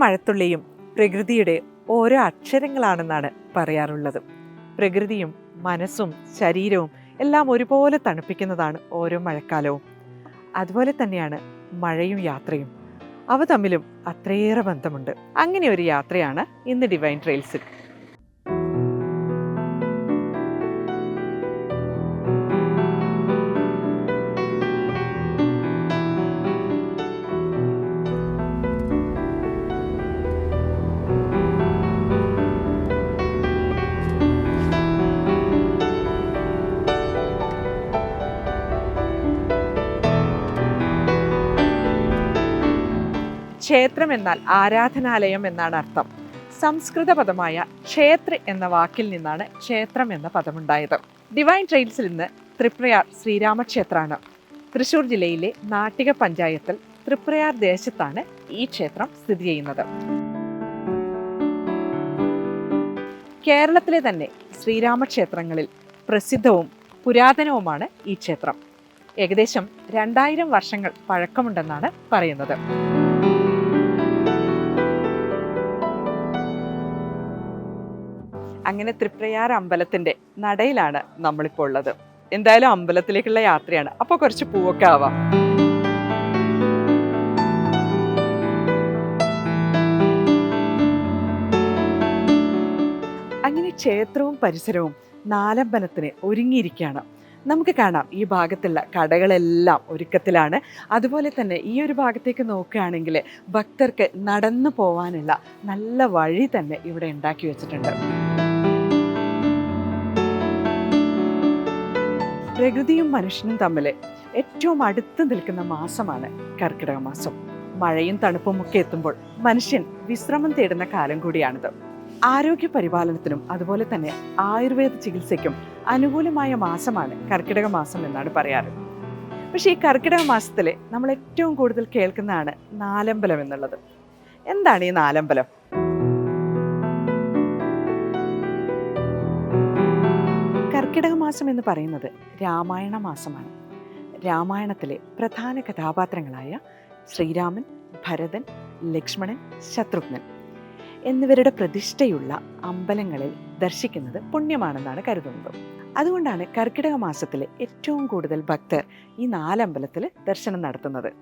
മഴത്തുള്ളിയും പ്രകൃതിയുടെ ഓരോ അക്ഷരങ്ങളാണെന്നാണ് പറയാറുള്ളത്. പ്രകൃതിയും മനസ്സും ശരീരവും എല്ലാം ഒരുപോലെ തണുപ്പിക്കുന്നതാണ് ഓരോ മഴക്കാലവും. അതുപോലെ തന്നെയാണ് മഴയും യാത്രയും. അവ തമ്മിലും അത്രയേറെ ബന്ധമുണ്ട്. അങ്ങനെ ഒരു യാത്രയാണ് ഇന്ന് ഡിവൈൻ ട്രെയിൽസിൽ. ക്ഷേത്രം എന്നാൽ ആരാധനാലയം എന്നാണ് അർത്ഥം. സംസ്കൃത പദമായ ക്ഷേത്ര എന്ന വാക്കിൽ നിന്നാണ് ക്ഷേത്രം എന്ന പദമുണ്ടായത്. ഡിവൈൻ ട്രെയിൽസിൽ നിന്ന് തൃപ്രയാർ ശ്രീരാമക്ഷേത്രമാണ് തൃശൂർ ജില്ലയിലെ നാട്ടിക പഞ്ചായത്തിൽ തൃപ്രയാർ ദേശത്താണ് ഈ ക്ഷേത്രം സ്ഥിതി ചെയ്യുന്നത്. കേരളത്തിലെ തന്നെ ശ്രീരാമക്ഷേത്രങ്ങളിൽ പ്രസിദ്ധവും പുരാതനവുമാണ് ഈ ക്ഷേത്രം. ഏകദേശം രണ്ടായിരം വർഷങ്ങൾ പഴക്കമുണ്ടെന്നാണ് പറയുന്നത്. അങ്ങനെ തൃപ്രയാർ അമ്പലത്തിന്റെ നടയിലാണ് നമ്മളിപ്പോൾ ഉള്ളത്. എന്തായാലും അമ്പലത്തിലേക്കുള്ള യാത്രയാണ്. അപ്പോൾ കുറച്ച് പൂവൊക്കെ ആവാം. അങ്ങനെ ക്ഷേത്രവും പരിസരവും നാലമ്പലത്തിന് ഒരുങ്ങിയിരിക്കുകയാണ്. നമുക്ക് കാണാം ഈ ഭാഗത്തുള്ള കടകളെല്ലാം ഒരുക്കത്തിലാണ്. അതുപോലെ തന്നെ ഈ ഒരു ഭാഗത്തേക്ക് നോക്കുകയാണെങ്കിൽ ഭക്തർക്ക് നടന്നു പോവാനുള്ള നല്ല വഴി തന്നെ ഇവിടെ ഉണ്ടാക്കി വെച്ചിട്ടുണ്ട്. പ്രകൃതിയും മനുഷ്യനും തമ്മിൽ ഏറ്റവും അടുത്ത് നിൽക്കുന്ന മാസമാണ് കർക്കിടക മാസം. മഴയും തണുപ്പും ഒക്കെ എത്തുമ്പോൾ മനുഷ്യൻ വിശ്രമം തേടുന്ന കാലം കൂടിയാണിത്. ആരോഗ്യ പരിപാലനത്തിനും അതുപോലെ തന്നെ ആയുർവേദ ചികിത്സയ്ക്കും അനുകൂലമായ മാസമാണ് കർക്കിടക മാസം എന്നാണ് പറയാറ്. പക്ഷേ ഈ കർക്കിടക മാസത്തിൽ നമ്മൾ ഏറ്റവും കൂടുതൽ കേൾക്കുന്നതാണ് നാലമ്പലം എന്നുള്ളത്. എന്താണ് ഈ നാലമ്പലം? മാസം എന്ന് പറയുന്നത് രാമായണ മാസമാണ്. രാമായണത്തിലെ പ്രധാന കഥാപാത്രങ്ങളായ ശ്രീരാമൻ ഭരതൻ ലക്ഷ്മണൻ ശത്രുഘ്നൻ എന്നിവരുടെ പ്രതിഷ്ഠയുള്ള അമ്പലങ്ങളിൽ ദർശിക്കുന്നത് പുണ്യമാണെന്നാണ് കരുതുന്നത്. അതുകൊണ്ടാണ് കർക്കിടക മാസത്തിലെ ഏറ്റവും കൂടുതൽ ഭക്തർ ഈ നാലമ്പലത്തിൽ ദർശനം നടത്തുന്നത്.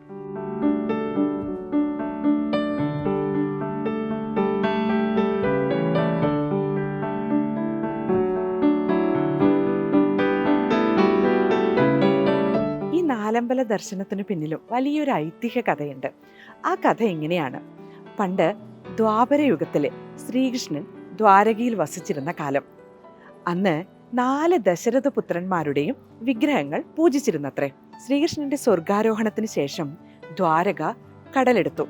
ഈ നാലമ്പല ദർശനത്തിന് പിന്നിലും വലിയൊരു ഐതിഹ്യ കഥയുണ്ട്. ആ കഥ എങ്ങനെയാണ്? പണ്ട് ദ്വാപരയുഗത്തിലെ ശ്രീകൃഷ്ണൻ ദ്വാരകയിൽ വസിച്ചിരുന്ന കാലം. അന്ന് നാല് ദശരഥ പുത്രന്മാരുടെയും വിഗ്രഹങ്ങൾ പൂജിച്ചിരുന്നത്രേ. ശ്രീകൃഷ്ണന്റെ സ്വർഗാരോഹണത്തിന് ശേഷം ദ്വാരക കടലെടുത്തു.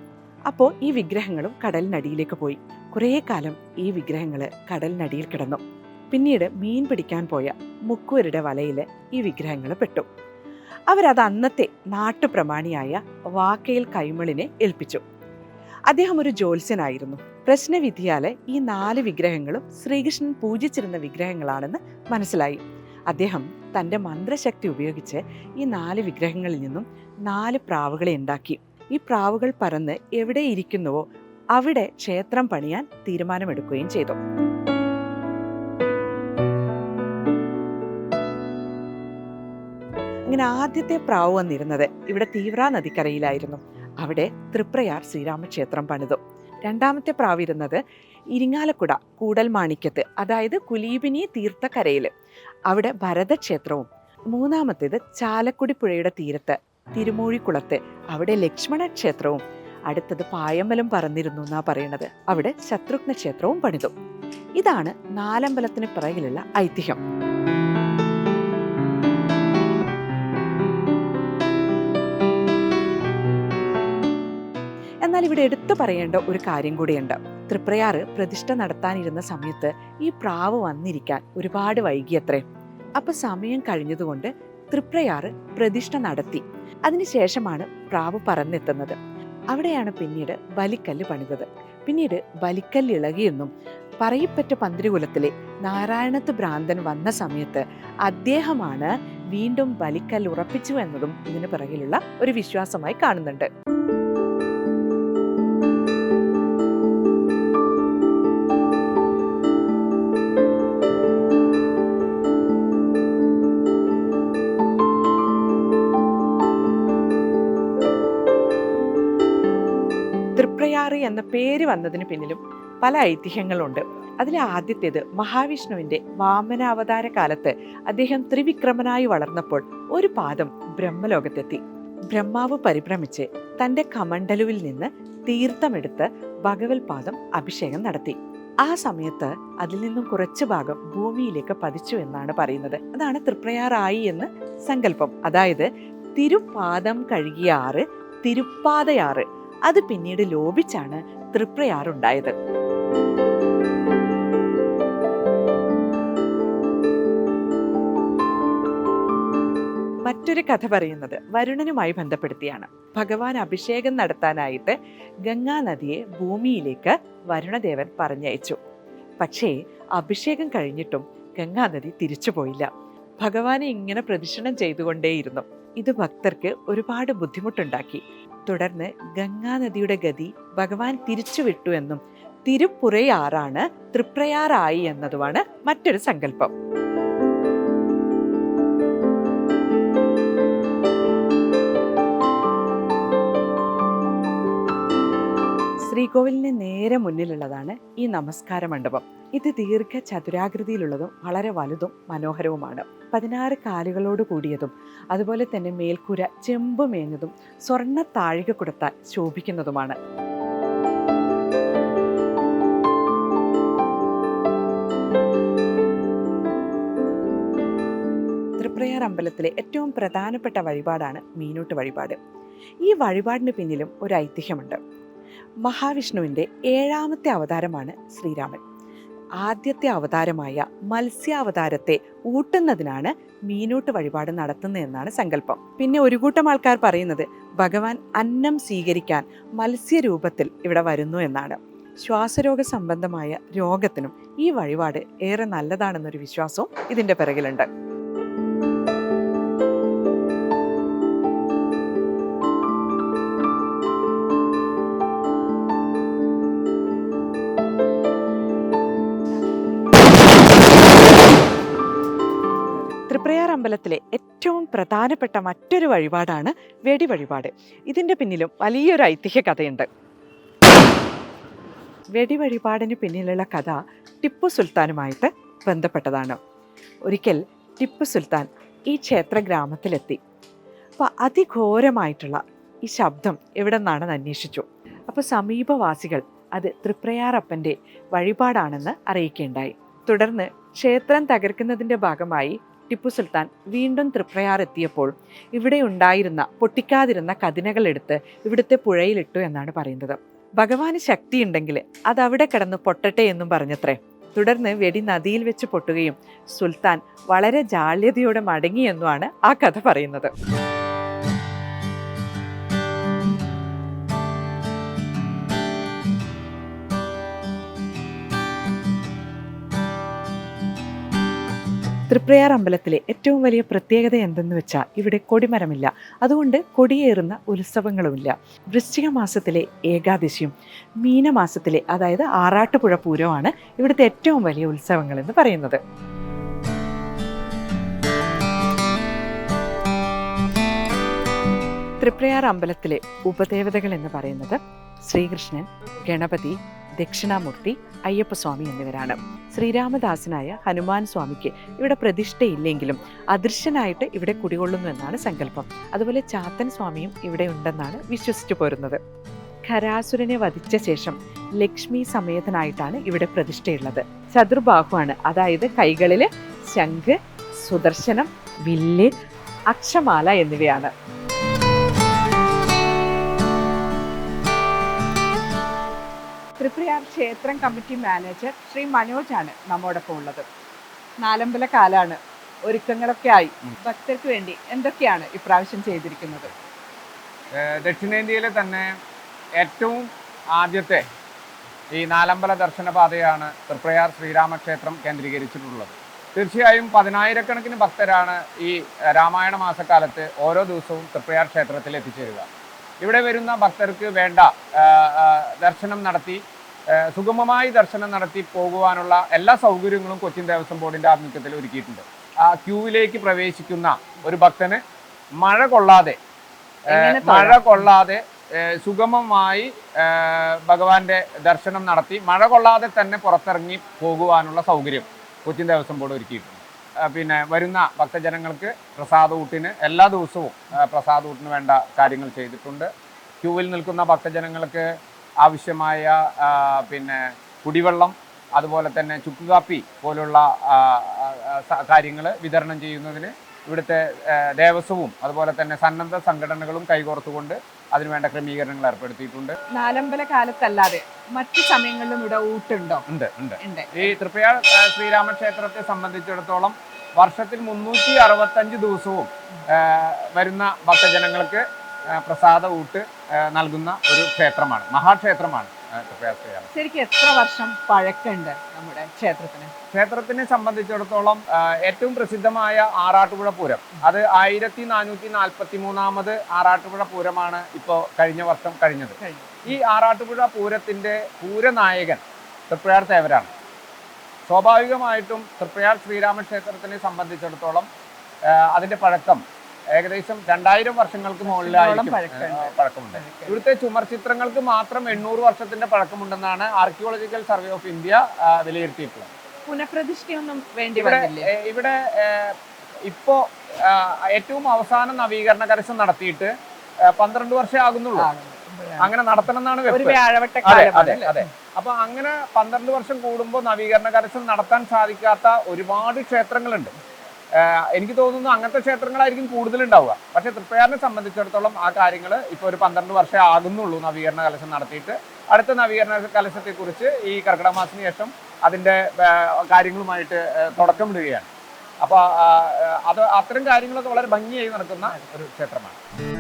അപ്പോൾ ഈ വിഗ്രഹങ്ങളും കടലിനടിയിലേക്ക് പോയി. കുറേ കാലം ഈ വിഗ്രഹങ്ങൾ കടലിനടിയിൽ കിടന്നു. പിന്നീട് മീൻ പിടിക്കാൻ പോയ മുക്കുവരുടെ വലയിൽ ഈ വിഗ്രഹങ്ങൾ പെട്ടു. അവരത് അന്നത്തെ നാട്ടുപ്രമാണിയായ വാക്കയിൽ കൈമളിനെ ഏൽപ്പിച്ചു. അദ്ദേഹം ഒരു ജ്യോത്സ്യനായിരുന്നു. പ്രശ്നവിധിയാലെ ഈ നാല് വിഗ്രഹങ്ങളും ശ്രീകൃഷ്ണൻ പൂജിച്ചിരുന്ന വിഗ്രഹങ്ങളാണെന്ന് മനസ്സിലായി. അദ്ദേഹം തന്റെ മന്ത്രശക്തി ഉപയോഗിച്ച് ഈ നാല് വിഗ്രഹങ്ങളിൽ നിന്നും നാല് പ്രാവുകളെ ഉണ്ടാക്കി. ഈ പ്രാവുകൾ പറന്ന് എവിടെ ഇരിക്കുന്നുവോ അവിടെ ക്ഷേത്രം പണിയാൻ തീരുമാനമെടുക്കുകയും ചെയ്തു. അങ്ങനെ ആദ്യത്തെ പ്രാവ് വന്നിരുന്നത് ഇവിടെ തീവ്ര നദിക്കരയിലായിരുന്നു. അവിടെ തൃപ്രയാർ ശ്രീരാമക്ഷേത്രം പണിതു. രണ്ടാമത്തെ പ്രാവ് ഇരുന്നത് ഇരിങ്ങാലക്കുട കൂടൽമാണിക്യത്ത് അതായത് കുലീപിനി തീർത്ഥക്കരയിൽ അവിടെ ഭരതക്ഷേത്രവും. മൂന്നാമത്തേത് ചാലക്കുടി പുഴയുടെ തീരത്ത് തിരുമൂഴിക്കുളത്ത്. അവിടെ ലക്ഷ്മണ ക്ഷേത്രവും അടുത്തത് പായമ്പലം പറന്നിരുന്നു എന്നാ പറയുന്നത് അവിടെ ശത്രുഘ്ന ക്ഷേത്രവും പണിതു. ഇതാണ് നാലമ്പലത്തിന് പിറകിലുള്ള ഐതിഹ്യം. എന്നാൽ ഇവിടെ എടുത്തു പറയേണ്ട ഒരു കാര്യം കൂടിയുണ്ട്. തൃപ്രയാറ് പ്രതിഷ്ഠ നടത്താനിരുന്ന സമയത്ത് ഈ പ്രാവ് വന്നിരിക്കാൻ ഒരുപാട് വൈകിയത്രേ. അപ്പൊ സമയം കഴിഞ്ഞതുകൊണ്ട് തൃപ്രയാറ് പ്രതിഷ്ഠ നടത്തി. അതിനുശേഷമാണ് പ്രാവ് പറന്നെത്തുന്നത്. അവിടെയാണ് പിന്നീട് ബലിക്കല്ല് പണിതത്. പിന്നീട് ബലിക്കല്ല് ഇളകിയെന്നും പറയിപ്പറ്റ പന്തിരുകുലത്തിലെ നാരായണത്ത് ഭ്രാന്തൻ വന്ന സമയത്ത് അദ്ദേഹമാണ് വീണ്ടും ബലിക്കല്ല് ഉറപ്പിച്ചു എന്നതും ഇതിന് പിറകിലുള്ള ഒരു വിശ്വാസമായി കാണുന്നുണ്ട്. തൃപ്രയാറ് എന്ന പേര് വന്നതിന് പിന്നിലും പല ഐതിഹ്യങ്ങളുണ്ട്. അതിൽ ആദ്യത്തേത് മഹാവിഷ്ണുവിന്റെ വാമനാവതാര കാലത്ത് അദ്ദേഹം ത്രിവിക്രമനായി വളർന്നപ്പോൾ ഒരു പാദം ബ്രഹ്മലോകത്തെത്തി. ബ്രഹ്മാവ് പരിഭ്രമിച്ച് തന്റെ കമണ്ഡലുവിൽ നിന്ന് തീർത്ഥമെടുത്ത് ഭഗവത് പാദം അഭിഷേകം നടത്തി. ആ സമയത്ത് അതിൽ നിന്നും കുറച്ച് ഭാഗം ഭൂമിയിലേക്ക് പതിച്ചു എന്നാണ് പറയുന്നത്. അതാണ് തൃപ്രയാറായി എന്ന് സങ്കല്പം. അതായത് തിരുപാദം കഴുകിയാറ് തിരുപ്പാതയാറ് അത് പിന്നീട് ലോപിച്ചാണ് തൃപ്രയാറുണ്ടായത്. മറ്റൊരു കഥ പറയുന്നത് വരുണനുമായി ബന്ധപ്പെടുത്തിയാണ്. ഭഗവാൻ അഭിഷേകം നടത്താനായിട്ട് ഗംഗാനദിയെ ഭൂമിയിലേക്ക് വരുണദേവൻ പറഞ്ഞയച്ചു. പക്ഷേ അഭിഷേകം കഴിഞ്ഞിട്ടും ഗംഗാനദി തിരിച്ചു പോയില്ല ഭഗവാനെ ഇങ്ങനെ പ്രദക്ഷിണം ചെയ്തുകൊണ്ടേയിരുന്നു. ഇത് ഭക്തർക്ക് ഒരുപാട് ബുദ്ധിമുട്ടുണ്ടാക്കി. തുടർന്ന് ഗംഗാനദിയുടെ ഗതി ഭഗവാൻ തിരിച്ചുവിട്ടു എന്നും തിരുപ്പുറയാറാണ് തൃപ്രയാറായി എന്നതുമാണ് മറ്റൊരു സങ്കല്പം. ശ്രീകോവിലിന് നേരെ മുന്നിലുള്ളതാണ് ഈ നമസ്കാര മണ്ഡപം. ഇത് ദീർഘ ചതുരാകൃതിയിലുള്ളതും വളരെ വലുതും മനോഹരവുമാണ്. പതിനാറ് കാലുകളോട് കൂടിയതും അതുപോലെ തന്നെ മേൽക്കൂര ചെമ്പ് മേഞ്ഞതും സ്വർണ താഴിക കൊടുത്താൽ ശോഭിക്കുന്നതുമാണ്. തൃപ്രയാർ അമ്പലത്തിലെ ഏറ്റവും പ്രധാനപ്പെട്ട വഴിപാടാണ് മീനൂട്ട് വഴിപാട്. ഈ വഴിപാടിന് പിന്നിലും ഒരു ഐതിഹ്യമുണ്ട്. മഹാവിഷ്ണുവിന്റെ ഏഴാമത്തെ അവതാരമാണ് ശ്രീരാമൻ. ആദ്യത്തെ അവതാരമായ മത്സ്യാവതാരത്തെ ഊട്ടുന്നതിനാണ് മീനൂട്ട് വഴിപാട് നടത്തുന്നതെന്നാണ് സങ്കല്പം. പിന്നെ ഒരു കൂട്ടം ആൾക്കാർ പറയുന്നത് ഭഗവാൻ അന്നം സ്വീകരിക്കാൻ മത്സ്യരൂപത്തിൽ ഇവിടെ വരുന്നു എന്നാണ്. ശ്വാസരോഗ സംബന്ധമായ രോഗത്തിനും ഈ വഴിപാട് ഏറെ നല്ലതാണെന്നൊരു വിശ്വാസവും ഇതിന്റെ പിറകിലുണ്ട്. തൃപ്രയാർ അമ്പലത്തിലെ ഏറ്റവും പ്രധാനപ്പെട്ട മറ്റൊരു വഴിപാടാണ് വെടി വഴിപാട്. ഇതിന്റെ പിന്നിലും വലിയൊരു ഐതിഹ്യ കഥയുണ്ട്. വെടി വഴിപാടിന് പിന്നിലുള്ള കഥ ടിപ്പു സുൽത്താനുമായിട്ട് ബന്ധപ്പെട്ടതാണ്. ഒരിക്കൽ ടിപ്പു സുൽത്താൻ ഈ ക്ഷേത്ര ഗ്രാമത്തിലെത്തി. അപ്പോൾ അതിഘോരമായിട്ടുള്ള ഈ ശബ്ദം എവിടെ നിന്നാണെന്ന് അന്വേഷിച്ചു. അപ്പോൾ സമീപവാസികൾ അത് തൃപ്രയാറപ്പന്റെ വഴിപാടാണെന്ന് അറിയിക്കുകയുണ്ടായി. തുടർന്ന് ക്ഷേത്രം തകർക്കുന്നതിന്റെ ഭാഗമായി ടിപ്പു സുൽത്താൻ വീണ്ടും തൃപ്രയാർ എത്തിയപ്പോൾ ഇവിടെ ഉണ്ടായിരുന്ന പൊട്ടിക്കാതിരുന്ന കതിനകൾ എടുത്ത് ഇവിടുത്തെ പുഴയിലിട്ടു എന്നാണ് പറയുന്നത്. ഭഗവാന് ശക്തിയുണ്ടെങ്കിൽ അത് അവിടെ കിടന്ന് പൊട്ടട്ടെ എന്നും പറഞ്ഞത്രേ. തുടർന്ന് വെടി നദിയിൽ വെച്ച് പൊട്ടുകയും സുൽത്താൻ വളരെ ജാള്യതയോടെ മടങ്ങിയെന്നുമാണ് ആ കഥ പറയുന്നത്. തൃപ്രയാർ അമ്പലത്തിലെ ഏറ്റവും വലിയ പ്രത്യേകത എന്തെന്ന് വെച്ചാൽ ഇവിടെ കൊടിമരമില്ല. അതുകൊണ്ട് കൊടിയേറുന്ന ഉത്സവങ്ങളുമില്ല. വൃശ്ചിക മാസത്തിലെ ഏകാദശിയും മീനമാസത്തിലെ അതായത് ആറാട്ടുപുഴ പൂരവുമാണ് ഇവിടുത്തെ ഏറ്റവും വലിയ ഉത്സവങ്ങൾ എന്ന് പറയുന്നത്. തൃപ്രയാർ അമ്പലത്തിലെ ഉപദേവതകൾ എന്ന് പറയുന്നത് ശ്രീകൃഷ്ണൻ ഗണപതി ദക്ഷിണാമൂർത്തി അയ്യപ്പസ്വാമി എന്നിവരാണ്. ശ്രീരാമദാസനായ ഹനുമാൻ സ്വാമിക്ക് ഇവിടെ പ്രതിഷ്ഠയില്ലെങ്കിലും അദൃശ്യനായിട്ട് ഇവിടെ കുടികൊള്ളുന്നു എന്നാണ് സങ്കല്പം. അതുപോലെ ചാത്തൻ സ്വാമിയും ഇവിടെ ഉണ്ടെന്നാണ് വിശ്വസിച്ചു പോരുന്നത്. ഖരാസുരനെ വധിച്ച ശേഷം ലക്ഷ്മി സമേതനായിട്ടാണ് ഇവിടെ പ്രതിഷ്ഠയുള്ളത്. ചതുർബാഹുവാണ്. അതായത് കൈകളിൽ ശംഖ് സുദർശനം വില്ല് അക്ഷമാല എന്നിവയാണ്. ത്രിപുരയാർ ക്ഷേത്രം കമ്മിറ്റി മാനേജർ ശ്രീ മനോജ് മനോജാണ് നമ്മോടൊപ്പം ഉള്ളത്. നാലമ്പല കാലാണ് ഒരുക്കങ്ങളൊക്കെ ആയി ഭക്തർക്ക് വേണ്ടി എന്തൊക്കെയാണ് ഇപ്രാവശ്യം ചെയ്തിരിക്കുന്നത്? ദക്ഷിണേന്ത്യയിലെ തന്നെ ഏറ്റവും ആദ്യത്തെ ഈ നാലമ്പല ദർശന പാതയാണ് തൃപ്രയാർ ശ്രീരാമക്ഷേത്രം കേന്ദ്രീകരിച്ചിട്ടുള്ളത്. തീർച്ചയായും പതിനായിരക്കണക്കിന് ഭക്തരാണ് ഈ രാമായണ മാസക്കാലത്ത് ഓരോ ദിവസവും തൃപ്രയാർ ക്ഷേത്രത്തിൽ എത്തിച്ചേരുക. ഇവിടെ വരുന്ന ഭക്തർക്ക് വേണ്ട ദർശനം നടത്തി സുഗമമായി ദർശനം നടത്തി പോകുവാനുള്ള എല്ലാ സൗകര്യങ്ങളും കൊച്ചിൻ ദേവസ്വം ബോർഡിന്റെ ആഭിമുഖ്യത്തിൽ ഒരുക്കിയിട്ടുണ്ട്. ആ ക്യൂവിലേക്ക് പ്രവേശിക്കുന്ന ഒരു ഭക്തന് മഴ കൊള്ളാതെ മഴ കൊള്ളാതെ സുഗമമായി ഭഗവാന്റെ ദർശനം നടത്തി മഴ കൊള്ളാതെ തന്നെ പുറത്തിറങ്ങി പോകുവാനുള്ള സൗകര്യം കൊച്ചിൻ ദേവസ്വം ബോർഡ് ഒരുക്കിയിട്ടുണ്ട്. പിന്നെ വരുന്ന ഭക്തജനങ്ങൾക്ക് പ്രസാദ ഊട്ടിന് എല്ലാ ദിവസവും പ്രസാദ ഊട്ടിന് വേണ്ട കാര്യങ്ങൾ ചെയ്തിട്ടുണ്ട്. ക്യൂവിൽ നിൽക്കുന്ന ഭക്തജനങ്ങൾക്ക് ആവശ്യമായ പിന്നെ കുടിവെള്ളം അതുപോലെ തന്നെ ചുക്കുകാപ്പി പോലുള്ള കാര്യങ്ങൾ വിതരണം ചെയ്യുന്നതിന് ഇവിടുത്തെ ദേവസ്വവും അതുപോലെ തന്നെ സന്നദ്ധ സംഘടനകളും കൈകോർത്തുകൊണ്ട് അതിനുവേണ്ട ക്രമീകരണങ്ങൾ ഏർപ്പെടുത്തിയിട്ടുണ്ട്. നാലമ്പല കാലത്തല്ലാതെ മറ്റു സമയങ്ങളിലും ഇവിടെ ഊട്ടുണ്ടോ. ഉണ്ട് ഉണ്ട്. ഈ തൃപ്പയാൾ ശ്രീരാമക്ഷേത്രത്തെ സംബന്ധിച്ചിടത്തോളം വർഷത്തിൽ മുന്നൂറ്റി അറുപത്തഞ്ച് ദിവസവും വരുന്ന ഭക്തജനങ്ങൾക്ക് പ്രസാദ ഊട്ട് നൽകുന്ന ഒരു ക്ഷേത്രമാണ്. മഹാക്ഷേത്രമാണ് ശരിക്കും എത്ര വർഷം പഴക്കുണ്ട് നമ്മുടെ ക്ഷേത്രത്തിന്? ക്ഷേത്രത്തിനെ സംബന്ധിച്ചിടത്തോളം ഏറ്റവും പ്രസിദ്ധമായ ആറാട്ടുപുഴ പൂരം. അത് ആയിരത്തി നാനൂറ്റി നാൽപ്പത്തി മൂന്നാമത് ആറാട്ടുപുഴ പൂരമാണ് ഇപ്പോൾ കഴിഞ്ഞ വർഷം കഴിഞ്ഞത്. ഈ ആറാട്ടുപുഴ പൂരത്തിന്റെ പൂരനായകൻ തൃപ്പയാർ തേവരാണ്. സ്വാഭാവികമായിട്ടും തൃപ്പയാർ ശ്രീരാമക്ഷേത്രത്തിനെ സംബന്ധിച്ചിടത്തോളം അതിന്റെ പഴക്കം ഏകദേശം രണ്ടായിരം വർഷങ്ങൾക്ക് മുകളിലായിരിക്കും. പഴക്കമുണ്ട്. ഇവിടുത്തെ ചുമർ ചിത്രങ്ങൾക്ക് മാത്രം എണ്ണൂറ് വർഷത്തിന്റെ പഴക്കമുണ്ടെന്നാണ് ആർക്കിയോളജിക്കൽ സർവേ ഓഫ് ഇന്ത്യ വിലയിരുത്തിയിട്ടുള്ളത്. പുനഃപ്രതിഷ്ഠയൊന്നും വേണ്ടി ഇവിടെ ഇവിടെ ഇപ്പോ ഏറ്റവും അവസാന നവീകരണ കരസ്ഥം നടത്തിയിട്ട് പന്ത്രണ്ട് വർഷം ആകുന്നുള്ളൂ. അങ്ങനെ നടത്തണം എന്നാണ് അതെ അപ്പൊ അങ്ങനെ പന്ത്രണ്ട് വർഷം കൂടുമ്പോൾ നവീകരണ കരസ്ഥം നടത്താൻ സാധിക്കാത്ത ഒരുപാട് ക്ഷേത്രങ്ങളുണ്ട്. എനിക്ക് തോന്നുന്നു അങ്ങനത്തെ ക്ഷേത്രങ്ങളായിരിക്കും കൂടുതൽ ഉണ്ടാവുക പക്ഷെ തൃപ്പയാറിനെ സംബന്ധിച്ചിടത്തോളം ആ കാര്യങ്ങൾ ഇപ്പൊ ഒരു പന്ത്രണ്ട് വർഷം ആകുന്നുള്ളൂ നവീകരണ കലശം നടത്തിയിട്ട്. അടുത്ത നവീകരണ കലശത്തെ കുറിച്ച് ഈ കർക്കിടക മാസത്തിന് ശേഷം അതിന്റെ കാര്യങ്ങളുമായിട്ട് തുടക്കം തുടക്കമിടുകയാണ്. അപ്പോൾ അത് അത്തരം കാര്യങ്ങളൊക്കെ വളരെ ഭംഗിയായി നടക്കുന്ന ഒരു ക്ഷേത്രമാണ്.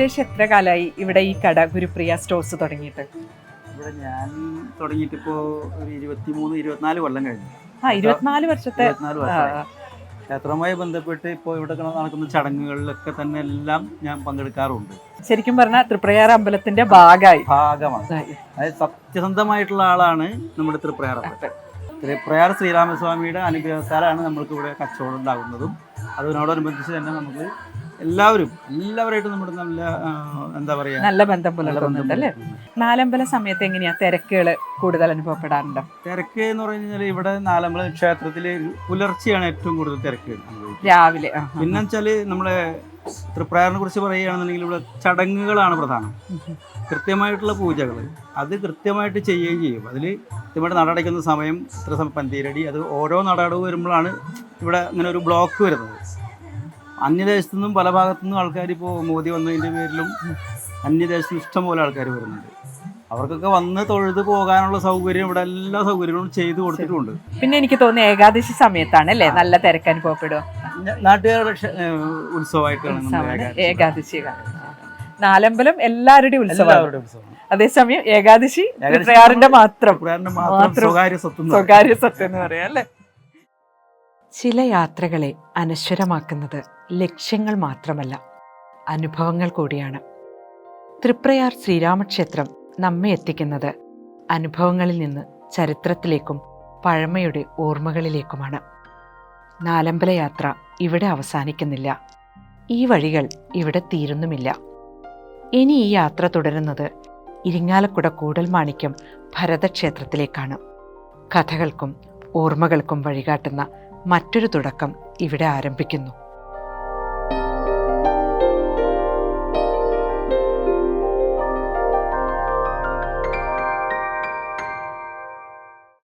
സുരേഷ് എത്ര കാലമായി ഇവിടെ ഈ കട ഗുരുപ്രിയ സ്റ്റോഴ്സ് തുടങ്ങിയിട്ട്? ഇവിടെ ഞാൻ തുടങ്ങിയിട്ട് ഇപ്പോ ഒരു ഇരുപത്തി മൂന്ന് ഇരുപത്തിനാല് കൊല്ലം കഴിഞ്ഞു. ആ ഇരുപത്തിനാല് വർഷത്തെ ക്ഷേത്രവുമായി ബന്ധപ്പെട്ട് ഇപ്പോൾ ഇവിടെ നടക്കുന്ന ചടങ്ങുകളിലൊക്കെ തന്നെ എല്ലാം ഞാൻ പങ്കെടുക്കാറുണ്ട്. ശരിക്കും പറഞ്ഞാൽ തൃപ്രയാർ അമ്പലത്തിന്റെ ഭാഗമായി. ഭാഗമാണ്. അതായത് സത്യസന്ധമായിട്ടുള്ള ആളാണ് നമ്മുടെ തൃപ്രയാർ തൃപ്രയാർ ശ്രീരാമസ്വാമിയുടെ അനുഗ്രഹത്താലാണ് നമ്മൾക്ക് ഇവിടെ കച്ചവടം ഉണ്ടാകുന്നതും. അതിനോടനുബന്ധിച്ച് തന്നെ നമുക്ക് എല്ലാവരും എല്ലാവരായിട്ടും നമ്മുടെ നല്ല എന്താ പറയാ നല്ല ബന്ധം പുലർത്തുന്നുണ്ട്. അല്ലേ നാലമ്പല സമയത്ത് എങ്ങനെയാ തിരക്കുകൾ കൂടുതൽ അനുഭവപ്പെടാറുണ്ട്? തിരക്ക് എന്ന് പറഞ്ഞു കഴിഞ്ഞാൽ ഇവിടെ നാലമ്പല ക്ഷേത്രത്തിൽ പുലർച്ചെയാണ് ഏറ്റവും കൂടുതൽ തിരക്ക് രാവിലെ. പിന്നെ വെച്ചാൽ നമ്മളെ തൃപ്രായറിനെ കുറിച്ച് പറയുകയാണെന്നുണ്ടെങ്കിൽ ഇവിടെ ചടങ്ങുകളാണ് പ്രധാനം. കൃത്യമായിട്ടുള്ള പൂജകൾ അത് കൃത്യമായിട്ട് ചെയ്യുകയും ചെയ്യും. അതിൽ കൃത്യമായിട്ട് നടടയ്ക്കുന്ന സമയം ഇത്ര സമയം പന്തീരടി അത് ഓരോ നടടവ് വരുമ്പോഴാണ് ഇവിടെ അങ്ങനെ ഒരു ബ്ലോക്ക് വരുന്നത്. അന്യദേശത്തു നിന്നും പല ഭാഗത്തു നിന്നും ആൾക്കാർ ഇപ്പോൾ മോദി വന്നതിന്റെ പേരിലും അന്യദേശത്ത് ഇഷ്ടം ഇഷ്ടംപോലെ ആൾക്കാർ വരുന്നുണ്ട്. അവർക്കൊക്കെ വന്ന് തൊഴുത് പോകാനുള്ള സൗകര്യം ഇവിടെ എല്ലാ സൗകര്യങ്ങളും ചെയ്തു കൊടുത്തിട്ടുണ്ട്. പിന്നെ എനിക്ക് തോന്നുന്നു ഏകാദശി സമയത്താണ് അല്ലേ? നല്ല തിരക്ക് അനുഭവപ്പെടുക ഞ- നാട്ടുകാരുടെ ഉത്സവമായിട്ടാണ് ഏകാദശി. നാലമ്പലം എല്ലാവരുടെയും ഉത്സവം അതേസമയം ഏകാദശി മാത്രം. സ്വകാര്യ സ്വത്ത് എന്ന് പറയാം അല്ലേ? ചില യാത്രകളെ അനശ്വരമാക്കുന്നത് ലക്ഷ്യങ്ങൾ മാത്രമല്ല അനുഭവങ്ങൾ കൂടിയാണ്. തൃപ്രയാർ ശ്രീരാമക്ഷേത്രം നമ്മെ എത്തിക്കുന്നത് അനുഭവങ്ങളിൽ നിന്ന് ചരിത്രത്തിലേക്കും പഴമയുടെ ഓർമ്മകളിലേക്കുമാണ്. നാലമ്പല യാത്ര ഇവിടെ അവസാനിക്കുന്നില്ല. ഈ വഴികൾ ഇവിടെ തീരുന്നുമില്ല. ഇനി ഈ യാത്ര തുടരുന്നത് ഇരിങ്ങാലക്കുട കൂടൽമാണിക്യം ഭരതക്ഷേത്രത്തിലേക്കാണ്. കഥകൾക്കും ഓർമ്മകൾക്കും വഴികാട്ടുന്ന മറ്റൊരു തുടക്കം ഇവിടെ ആരംഭിക്കുന്നു.